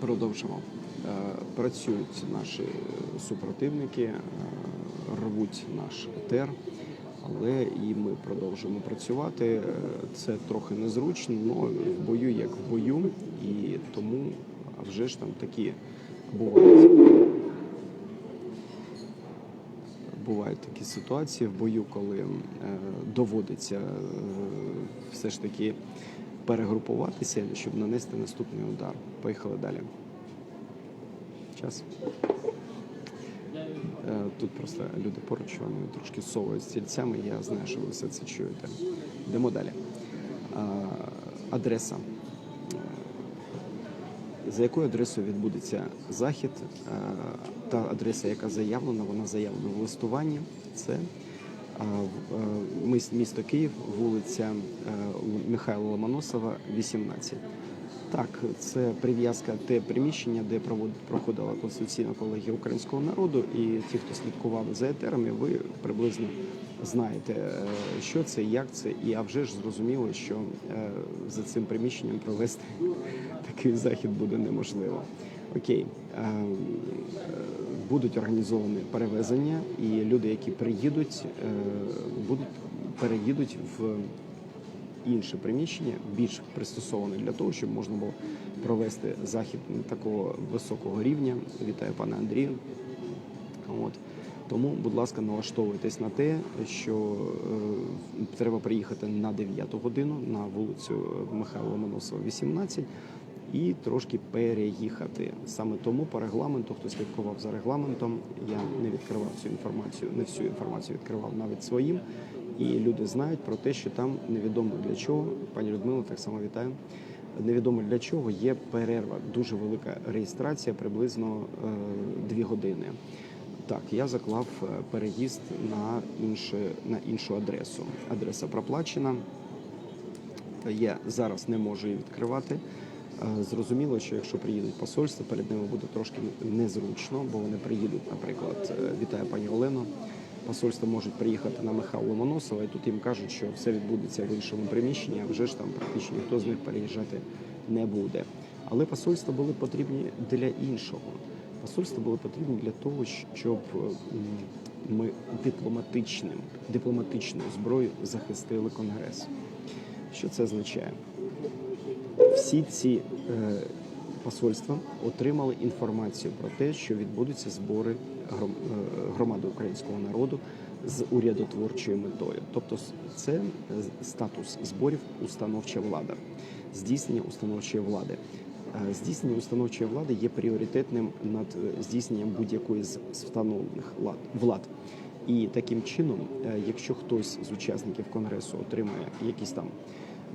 Продовжимо. Е, Працюють наші супротивники, е, рвуть наш етер, але і ми продовжуємо працювати. Е, Це трохи незручно, але в бою як в бою, і тому вже ж там такі бувають. Бувають такі ситуації в бою, коли доводиться все ж таки перегрупуватися, щоб нанести наступний удар. Поїхали далі. Час. Е, Тут просто люди поруч, вони трошки совують стільцями. Я знаю, що ви все це чуєте. Йдемо далі. Адреса. Е, За якою адресою відбудеться захід? Е, Та адреса, яка заявлена, вона заявлена в листуванні. Це е, е, місто Київ, вулиця е, Михайла Ломоносова, 18. Так, це прив'язка те приміщення, де проходила конституційна колегія українського народу. І ті, хто слідкували за етерами, ви приблизно знаєте, е, що це, як це, і а вже ж зрозуміло, що е, за цим приміщенням провести такий захід буде неможливо. Окей, Е, будуть організовані перевезення, і люди, які приїдуть, е, будуть переїдуть в інше приміщення, більш пристосоване для того, щоб можна було провести захід такого високого рівня. Вітаю пане Андрію. От. Тому, будь ласка, налаштовуйтесь на те, що е, треба приїхати на 9 годину на вулицю Михайла Ломоносова, 18, і трошки переїхати. Саме тому по регламенту, хто слідкував за регламентом, я не відкривав цю інформацію, не всю інформацію відкривав навіть своїм. І люди знають про те, що там невідомо для чого. Пані Людмила, так само вітаю. Невідомо для чого є перерва. Дуже велика реєстрація, приблизно е, дві години. Так, я заклав е, переїзд на інше на іншу адресу. Адреса проплачена. Я зараз не можу її відкривати. Зрозуміло, що якщо приїдуть посольства, перед ними буде трошки незручно, бо вони приїдуть, наприклад, е, вітаю пані Олено. Посольства можуть приїхати на Михайла Ломоносова, і тут їм кажуть, що все відбудеться в іншому приміщенні, а вже ж там практично ніхто з них переїжджати не буде. Але посольства були потрібні для іншого. Посольства були потрібні для того, щоб е, ми дипломатичним, дипломатичною зброєю захистили Конгрес. Що це означає? Всі ці е, посольства отримали інформацію про те, що відбудуться збори е, громади українського народу з урядотворчою метою. Тобто, це е, статус зборів установча влада, здійснення установчої влади. Здійснення установчої влади є пріоритетним над здійсненням будь-якої з встановлених влад. І таким чином, якщо хтось з учасників конгресу отримає якісь там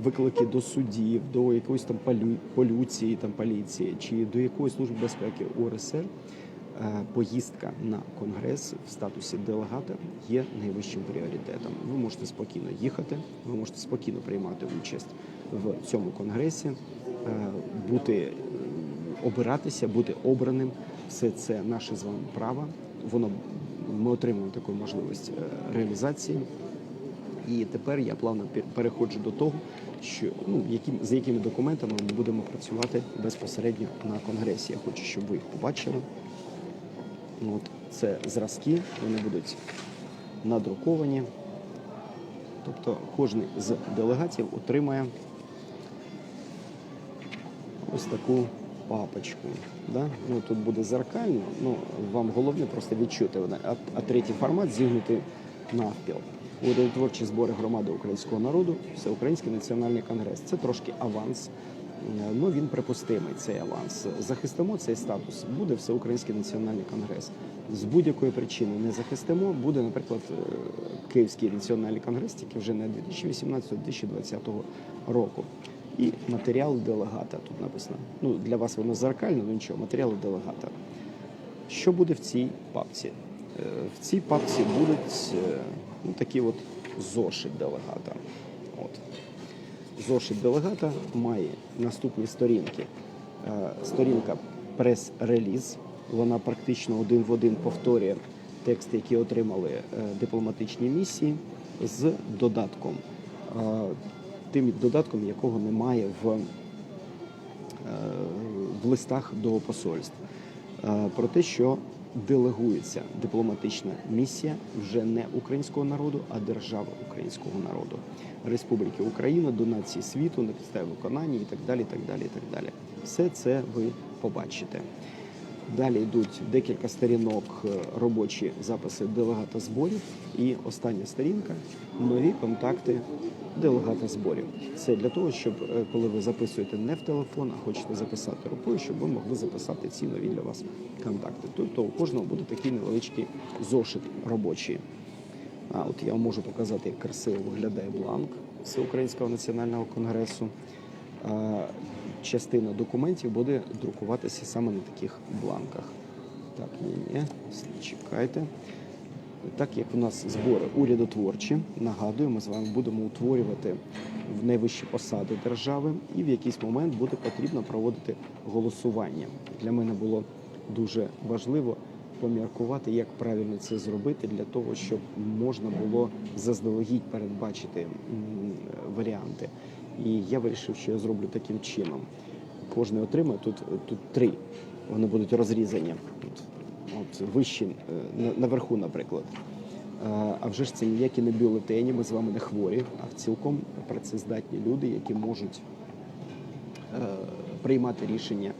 виклики до судів, до якоїсь там полю- полюції, там поліції чи до якоїсь служби безпеки УРСР, е, поїздка на конгрес в статусі делегата є найвищим пріоритетом. Ви можете спокійно їхати, ви можете спокійно приймати участь в цьому конгресі, е, бути обиратися, бути обраним. Все це наше з вами право. Воно ми отримуємо таку можливість е, реалізації. І тепер я плавно переходжу до того, що ну які за якими документами ми будемо працювати безпосередньо на конгресі. Я хочу, щоб ви їх побачили. От це зразки, вони будуть надруковані. Тобто кожен з делегатів отримає ось таку папочку. Да? Ну, тут буде зеркально, ну, вам головне просто відчути. А, а третій формат зігнути навпіл. Урядотворчі збори громади українського народу, Всеукраїнський національний конгрес. Це трошки аванс. Ну він припустимий цей аванс. Захистимо цей статус. Буде всеукраїнський національний конгрес. З будь-якої причини не захистимо. Буде, наприклад, е, Київський національний конгрес, тільки вже не 2018-2020 року. І матеріал делегата тут написано. Ну для вас воно зеркально, ну нічого, матеріал делегата. Що буде в цій папці? Е, В цій папці будуть е, ну, такі от зошит делегата. От. Зошит делегата має наступні сторінки. Е, Сторінка прес-реліз. Вона практично один в один повторює тексти, які отримали е, дипломатичні місії, з додатком. Е, Тим додатком, якого немає в в листах до посольств про те, що делегується дипломатична місія вже не українського народу, а держави українського народу, Республіки Україна до нації світу на підставі виконання і так далі. так далі, так далі. Все це ви побачите. Далі йдуть декілька сторінок е, робочі записи делегата зборів. І остання сторінка нові контакти делегата зборів. Це для того, щоб е, коли ви записуєте не в телефон, а хочете записати рукою, щоб ви могли записати ці нові для вас контакти. Тобто у кожного буде такий невеличкий зошит робочий. А от я вам можу показати, як красиво виглядає бланк Всеукраїнського національного конгресу. Частина документів буде друкуватися саме на таких бланках. Так, ні, ні, чекайте. Так як у нас збори урядотворчі, нагадую, ми з вами будемо утворювати в найвищі посади держави, і в якийсь момент буде потрібно проводити голосування. Для мене було дуже важливо поміркувати, як правильно це зробити, для того, щоб можна було заздалегідь передбачити варіанти. І я вирішив, що я зроблю таким чином. Кожен отримає тут, тут три. Вони будуть розрізані. От, от вищі, е, наверху, наприклад. Е, А вже ж це ніякі не бюлетені, ми з вами не хворі, а цілком працездатні люди, які можуть е, приймати рішення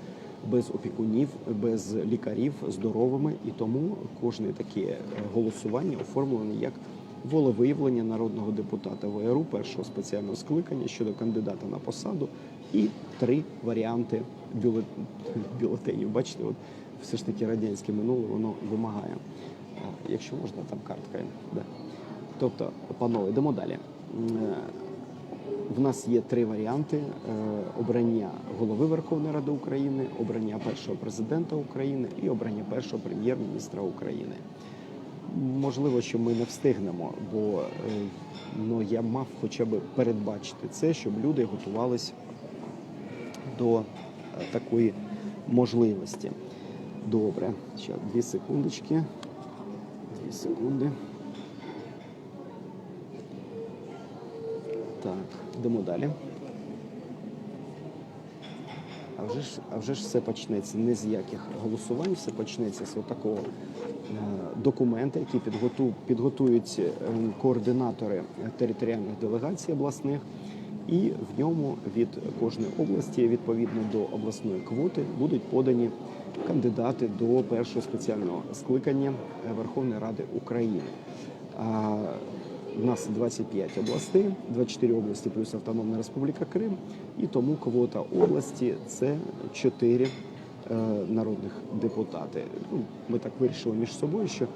без опікунів, без лікарів, здоровими. І тому кожне таке голосування оформлене як волевиявлення народного депутата ВРУ першого спеціального скликання щодо кандидата на посаду і три варіанти бюле- бюлетенів. Бачите, от все ж таки радянське минуле воно вимагає. Е, Якщо можна, там картка. Да. Тобто, панове, йдемо далі. Е, в нас є три варіанти: е, обрання голови Верховної Ради України, обрання першого президента України і обрання першого прем'єр-міністра України. Можливо, що ми не встигнемо, бо е, ну, я мав хоча б передбачити це, щоб люди готувались до е, такої можливості. Добре, ще дві секундочки. Дві секунди. Так, йдемо далі. А вже ж, а вже ж все почнеться не з яких голосувань, все почнеться з такого документа, який підготу, підготують е, координатори територіальних делегацій обласних, і в ньому від кожної області, відповідно до обласної квоти, будуть подані кандидати до першого спеціального скликання е, Верховної Ради України. У нас 25 областей, 24 області плюс Автономна Республіка Крим, і тому квота області це 4 е, народних депутати. Ну, ми так вирішили між собою, що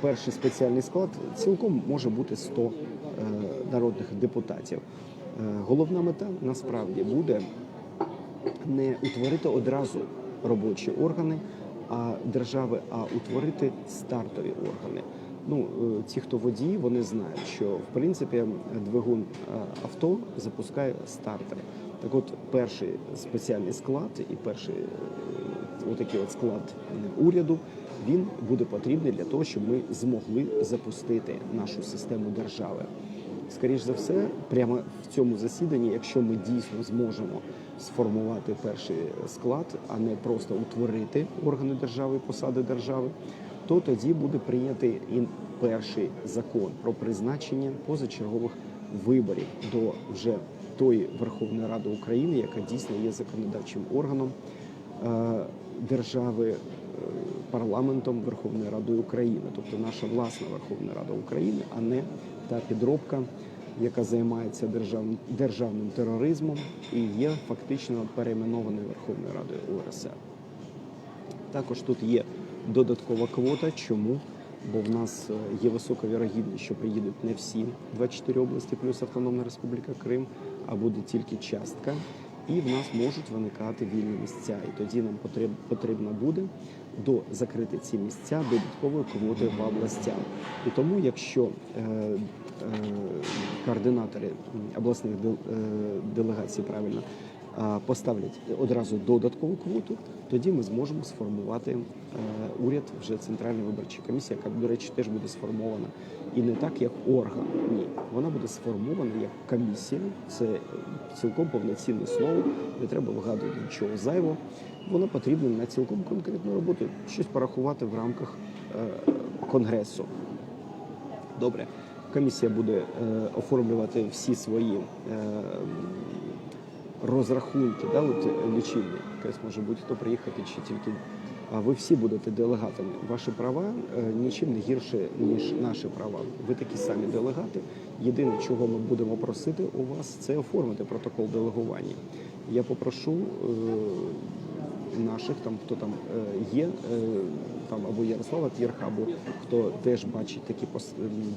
перший спеціальний склад цілком може бути 100 е, народних депутатів. Е, головна мета насправді буде не утворити одразу робочі органи а держави, а утворити стартові органи. Ну, е, ті, хто водії, вони знають, що в принципі двигун е, авто запускає стартер. Так от, перший спеціальний склад і перший е, отакий от склад уряду, він буде потрібний для того, щоб ми змогли запустити нашу систему держави. Скоріш за все, прямо в цьому засіданні, якщо ми дійсно зможемо сформувати перший склад, а не просто утворити органи держави, посади держави, то тоді буде прийнятий і перший закон про призначення позачергових виборів до вже тої Верховної Ради України, яка дійсно є законодавчим органом е, держави, е, парламентом Верховної Ради України, тобто наша власна Верховна Рада України, а не та підробка, яка займається державним, державним тероризмом і є фактично перейменованою Верховною Радою УРСР. Також тут є додаткова квота. Чому? Бо в нас е, є висока вірогідність, що приїдуть не всі 24 області плюс Автономна Республіка Крим, а буде тільки частка. І в нас можуть виникати вільні місця. І тоді нам потріб, потрібно буде до закрити ці місця додатковою квотою по областям. І тому, якщо е, е, координатори обласних е, делегацій правильно поставлять одразу додаткову квоту, тоді ми зможемо сформувати е, уряд вже центральної виборчої комісії, яка, до речі, теж буде сформована. І не так, як орган. Ні, вона буде сформована як комісія. Це е, цілком повноцінне слово, не треба вигадувати нічого зайвого. Вона потрібна на цілком конкретну роботу, щось порахувати в рамках е, конгресу. Добре, комісія буде е, оформлювати всі свої е, розрахунки, да, от лічильник, якась може будь-хто приїхати чи тільки. А ви всі будете делегатами. Ваші права е, нічим не гірше, ніж наші права. Ви такі самі делегати. Єдине, чого ми будемо просити у вас, це оформити протокол делегування. Я попрошу е, наших, там хто там е, є, е, там або Ярослава Тірха, або хто теж бачить такі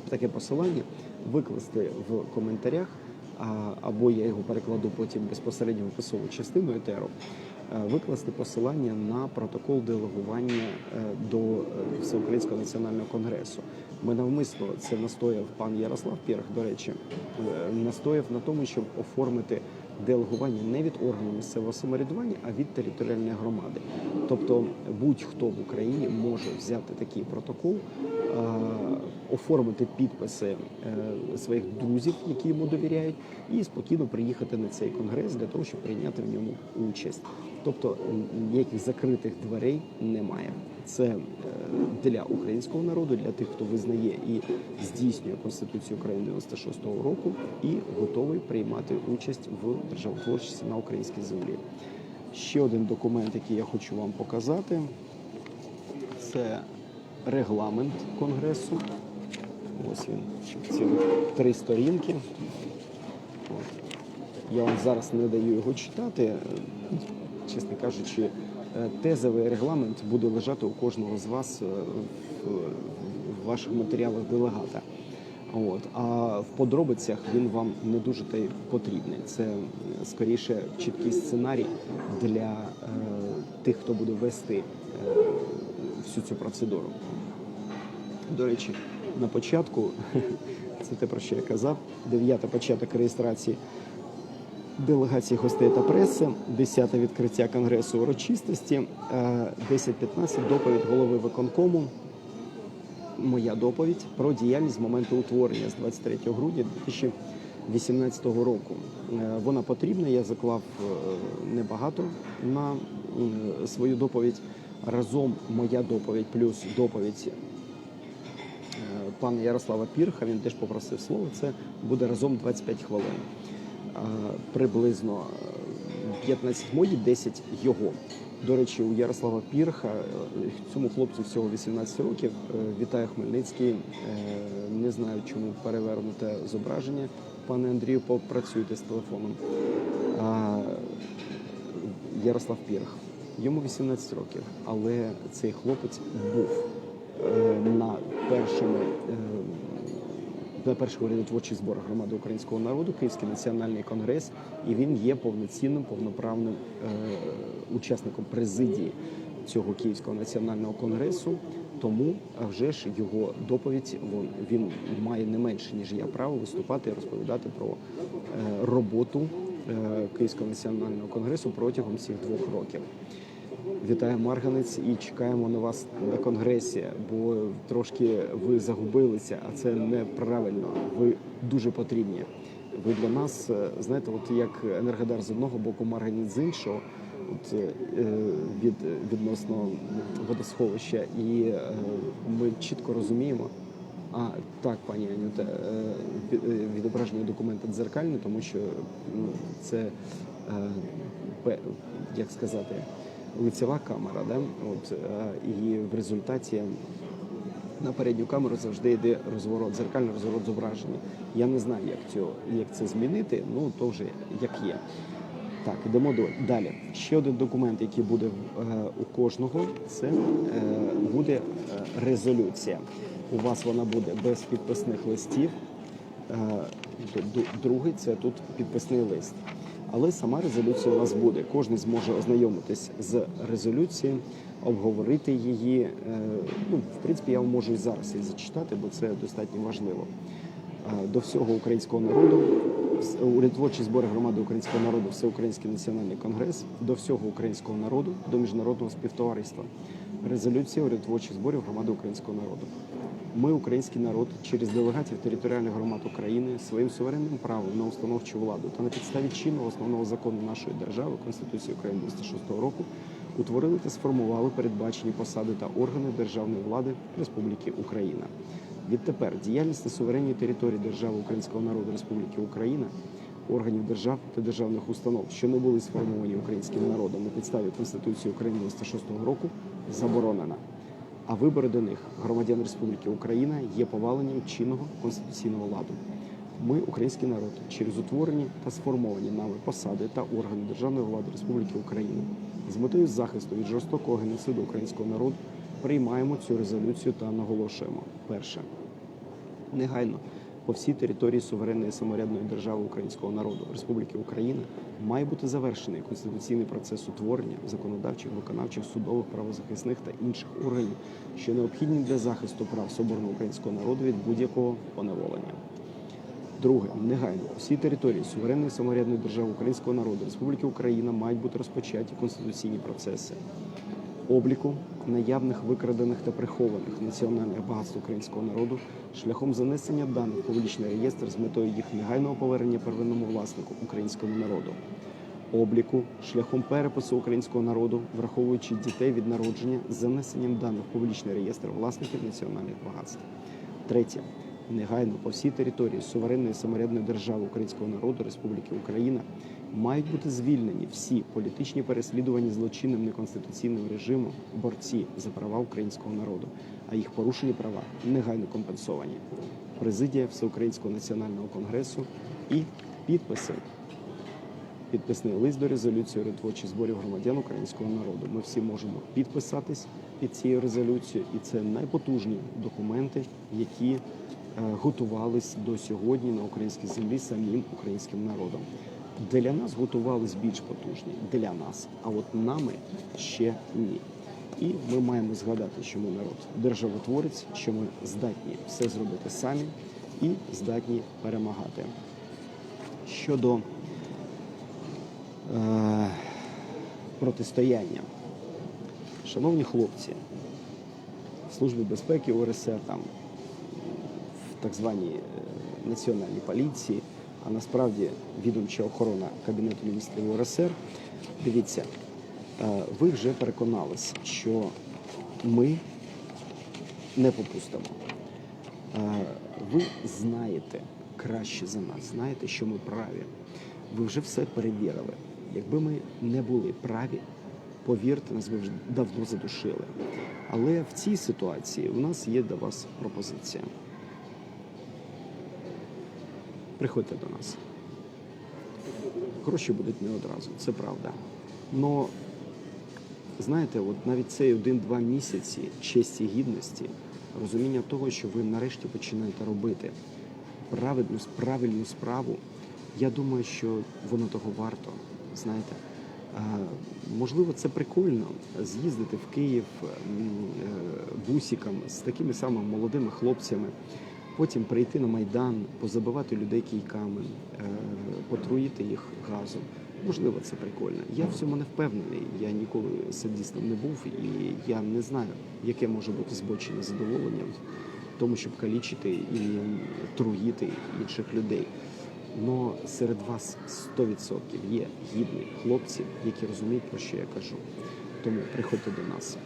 таке посилання, викласти в коментарях, або я його перекладу потім безпосередньо в описову частину етеру, е, викласти посилання на протокол делегування е, до е, Всеукраїнського національного конгресу. Ми навмисно це настояв пан Ярослав Пірх, до речі, настояв на тому, щоб оформити делегування не від органу місцевого самоврядування, а від територіальної громади. Тобто будь-хто в Україні може взяти такий протокол, оформити підписи е, своїх друзів, які йому довіряють, і спокійно приїхати на цей конгрес для того, щоб прийняти в ньому участь. Тобто ніяких закритих дверей немає. Це е, для українського народу, для тих, хто визнає і здійснює Конституцію України 96-го року і готовий приймати участь в державотворчості на українській землі. Ще один документ, який я хочу вам показати, це регламент Конгресу. Ось він, цілих три сторінки. От. Я вам зараз не даю його читати. Чесно кажучи, е, тезовий регламент буде лежати у кожного з вас е, в, в ваших матеріалах делегата. От. А в подробицях він вам не дуже та й потрібний. Це е, скоріше чіткий сценарій для е, тих, хто буде вести е, всю цю процедуру. До речі, на початку, це те, про що я казав, дев'ята початок реєстрації делегації гостей та преси, 10 відкриття конгресу урочистості, е, 10-15 доповідь голови виконкому. Моя доповідь про діяльність з моменту утворення з 23 грудня 2018 року. Е, Вона потрібна. Я заклав е, небагато на свою доповідь. Разом моя доповідь плюс доповідь е, пана Ярослава Пірха, він теж попросив слово. Це буде разом 25 хвилин. Приблизно е, 15 мої, 10 його. До речі, у Ярослава Пірха е, цьому хлопцю всього 18 років. Е, Вітаю Хмельницький. Е, Не знаю, чому перевернуте зображення. Пане Андрію, попрацюйте з телефоном. Ярослав Пірх. Йому 18 років, але цей хлопець був на першому е, на перших урядотворчих зборах громади українського народу, Київський національний конгрес, і він є повноцінним, повноправним е, учасником президії цього Київського національного конгресу. Тому вже ж його доповідь він має не менше ніж я право виступати і розповідати про е, роботу е, Київського національного конгресу протягом цих двох років. Вітаю Марганець і чекаємо на вас на конгресі, бо трошки ви загубилися, а це неправильно. Ви дуже потрібні. Ви для нас, е, знаєте, от як Енергодар з одного боку, Марганець з іншого, от, е, від, відносно водосховища. І е, ми чітко розуміємо. А так, пані Анюта, від- відображення документа дзеркальне, тому що ну, це як сказати, лицева камера, да? От, е, і в результаті на передню камеру завжди йде розворот, дзеркальний розворот зображення. Я не знаю, як, цього, як це змінити, ну то вже як є. Так, йдемо до- далі. Ще один документ, який буде е, у кожного, це е, буде резолюція. У вас вона буде без підписних листів. Другий це тут підписний лист. Але сама резолюція у вас буде. Кожен зможе ознайомитись з резолюцією, обговорити її. Е, Ну, в принципі, я можу і зараз її зачитати, бо це достатньо важливо. Е, До всього українського народу урядотворчі збори громади українського народу, Всеукраїнський національний конгрес до всього українського народу, до міжнародного співтовариства. Резолюція урядотворчих зборів громади українського народу. Ми, український народ, через делегатів територіальних громад України своїм суверенним правом на установчу владу та на підставі чинного основного закону нашої держави Конституції України 96 року утворили та сформували передбачені посади та органи державної влади Республіки Україна. Відтепер діяльність на суверенній території держави Українського народу Республіки Україна, органів держав та державних установ, що не були сформовані українським народом на підставі Конституції України 96 року, заборонена. А вибори до них громадян Республіки Україна є поваленням чинного конституційного ладу. Ми, український народ, через утворені та сформовані нами посади та органи державної влади Республіки Україна з метою захисту від жорстокого геноциду українського народу приймаємо цю резолюцію та наголошуємо: перше негайно по всій території суверенної саморядної держави українського народу. Республіки Україна має бути завершений конституційний процес утворення законодавчих, виконавчих, судових, правозахисних та інших органів, що необхідні для захисту прав соборного українського народу від будь-якого поневолення. Друге, негайно. По всій території суверенної саморядної держави українського народу Республіки Україна мають бути розпочаті конституційні процеси обліку наявних викрадених та прихованих національних багатств українського народу шляхом занесення даних в публічний реєстр з метою їх негайного повернення первинному власнику українському народу. Обліку шляхом перепису українського народу, враховуючи дітей від народження з занесенням даних в публічний реєстр власників національних багатств. Третє. Негайно по всій території суверенної саморядної держави українського народу Республіки Україна мають бути звільнені всі політичні переслідувані злочинним неконституційним режимом борці за права українського народу, а їх порушені права негайно компенсовані. Президія Всеукраїнського національного конгресу і підписи. Підписний лист до резолюції ретворчих зборів громадян українського народу. Ми всі можемо підписатись під цією резолюцією, і це найпотужні документи, які е, готувались до сьогодні на українській землі самим українським народом. Для нас готувались більш потужні, для нас, а от нами ще ні. І ми маємо згадати, що ми народ державотворець, що ми здатні все зробити самі і здатні перемагати. Щодо е, протистояння. Шановні хлопці, в Службі безпеки УРСР, там, в так званій е, національній поліції, а насправді відомча охорона Кабінету міністрів УРСР, дивіться, е, ви вже переконались, що ми не попустимо. Е, Ви знаєте краще за нас, знаєте, що ми праві. Ви вже все перевірили. Якби ми не були праві, повірте, нас би вже давно задушили. Але в цій ситуації у нас є до вас пропозиція. Приходьте до нас. Гроші будуть не одразу, це правда. Но знаєте, от навіть цей один-два місяці честі гідності, розуміння того, що ви нарешті починаєте робити праведну, правильну справу, я думаю, що воно того варто. Знаєте, можливо, це прикольно з'їздити в Київ е, бусиком з такими самими молодими хлопцями, потім прийти на майдан, позабивати людей кійками, е, потруїти їх газом. Можливо, це прикольно. Я в цьому не впевнений. Я ніколи садістом не був, і я не знаю, яке може бути збочене задоволення в тому, щоб калічити і труїти інших людей. Но серед вас 100% є гідні хлопці, які розуміють, про що я кажу. Тому приходьте до нас.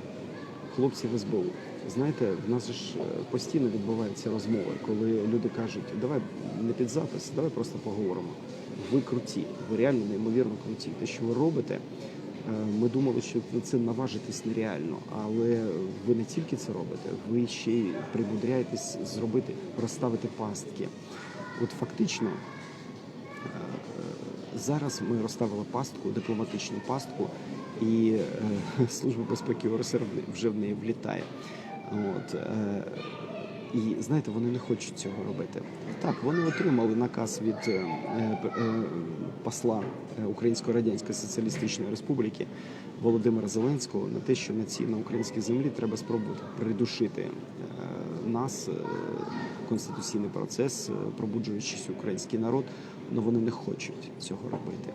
Хлопці в СБУ. Знаєте, в нас ж е, постійно відбуваються розмови, коли люди кажуть, давай не під запис, давай просто поговоримо. Ви круті, ви реально неймовірно круті. Те, що ви робите, е, ми думали, що на це наважитись нереально, але ви не тільки це робите, ви ще й примудряєтесь зробити, розставити пастки. От фактично Зараз ми розставили пастку, дипломатичну пастку, і е, Служба безпеки УРСР вже в неї влітає. От, е, і знаєте, вони не хочуть цього робити. Так, вони отримали наказ від е, е, посла е, Української Радянської Соціалістичної Республіки Володимира Зеленського на те, що на цій на українській землі треба спробувати придушити е, нас, е, конституційний процес, е, пробуджуючись український народ. але вони не хочуть цього робити.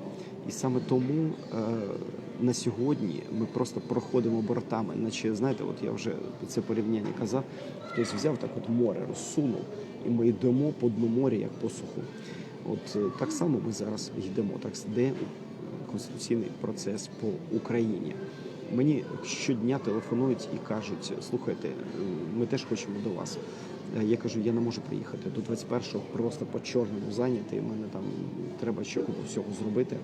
І саме тому е, на сьогодні ми просто проходимо бортами, наче знаєте, от я вже це порівняння казав, хтось взяв так от море, розсунув, і ми йдемо по дну моря, як по суху. От е, так само ми зараз йдемо, так де конституційний процес по Україні. Мені щодня телефонують і кажуть: слухайте, е, ми теж хочемо до вас. Е, Я кажу, я не можу приїхати до 21-го просто по чорному зайнятий. Мене там треба ще всього зробити.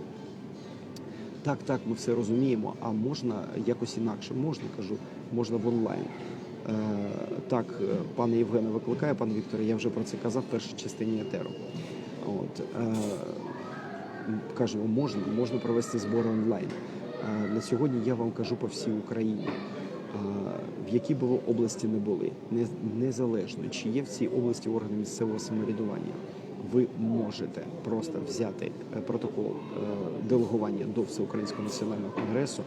Так, так, ми все розуміємо. А можна якось інакше? Можна, кажу, можна в онлайн. Е, так, е, пане Євгене викликає, пане Вікторе, я вже про це казав в першій частині етеру. От, е, кажемо, можна, можна провести збори онлайн. На сьогодні я вам кажу по всій Україні. В якій би області не були, не- незалежно чи є в цій області органи місцевого самоврядування, ви можете просто взяти е, протокол е, делегування до Всеукраїнського національного конгресу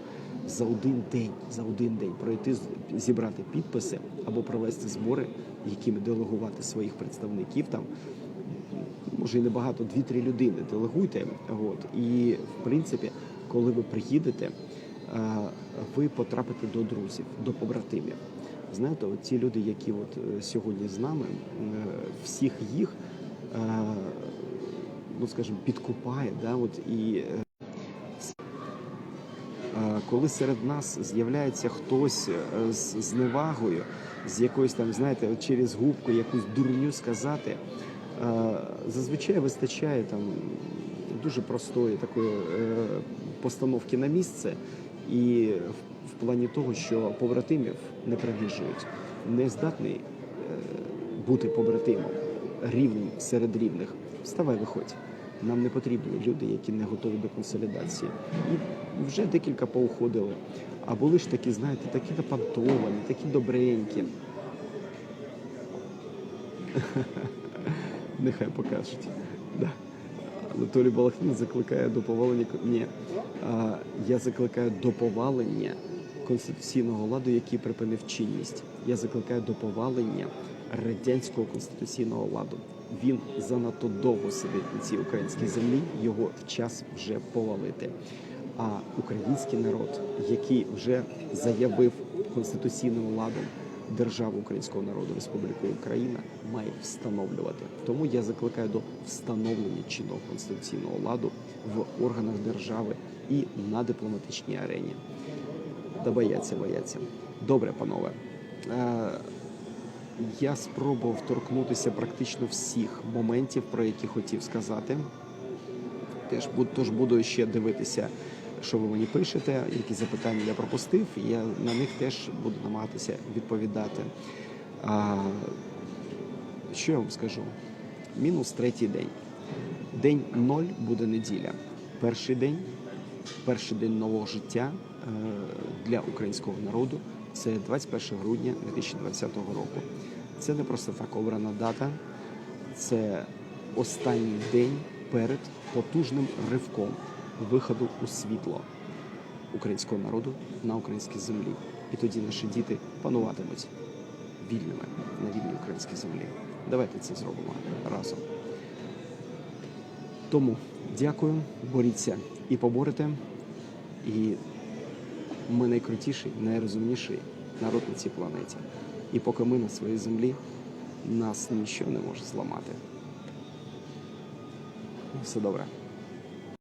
за один день, за один день пройти зібрати підписи або провести збори, якими делегувати своїх представників там. Може і небагато, дві-три людини делегуйте. От і в принципі, коли ви приїдете, е, ви потрапите до друзів, до побратимів. Знаєте, от ті люди, які от сьогодні з нами, всіх їх, ну скажімо, підкупає, да, от і е, Е, коли серед нас з'являється хтось е, з зневагою, з якоюсь там, знаєте, через губку якусь дурню сказати, е, зазвичай вистачає там дуже простої такої е, постановки на місце, і в- плані того, що побратимів не принижують, не здатний е, бути побратимом рівним серед рівних. Вставай, виходь. Нам не потрібні люди, які не готові до консолідації. І вже декілька поуходили. А були ж такі, знаєте, такі напантовані, такі добренькі. Нехай покажуть. Да. Анатолій Балахнін закликає до повалення. Ні, а, я закликаю до повалення конституційного ладу, який припинив чинність. Я закликаю до повалення радянського конституційного ладу. Він занадто довго сидить на цій українській землі. Його час вже повалити. А український народ, який вже заявив конституційним ладом державу українського народу Республіку Україна, має встановлювати. Тому я закликаю до встановлення чинного конституційного ладу в органах держави і на дипломатичній арені. Да бояться, бояться. Добре, панове. Я спробував торкнутися практично всіх моментів, про які хотів сказати. Теж тож буду ще дивитися, що ви мені пишете, які запитання я пропустив, і я на них теж буду намагатися відповідати. А, що я вам скажу? Мінус третій день. День ноль буде неділя. Перший день, перший день нового життя е, для українського народу це 21 грудня 2020 року. Це не просто так обрана дата, це останній день перед потужним ривком виходу у світло українського народу на українській землі. І тоді наші діти пануватимуть вільними на вільній українській землі. Давайте це зробимо разом. Тому дякую, боріться і поборете. І ми найкрутіший, найрозумніший народ на цій планеті. І поки ми на своїй землі, нас нічого не може зламати. Все добре.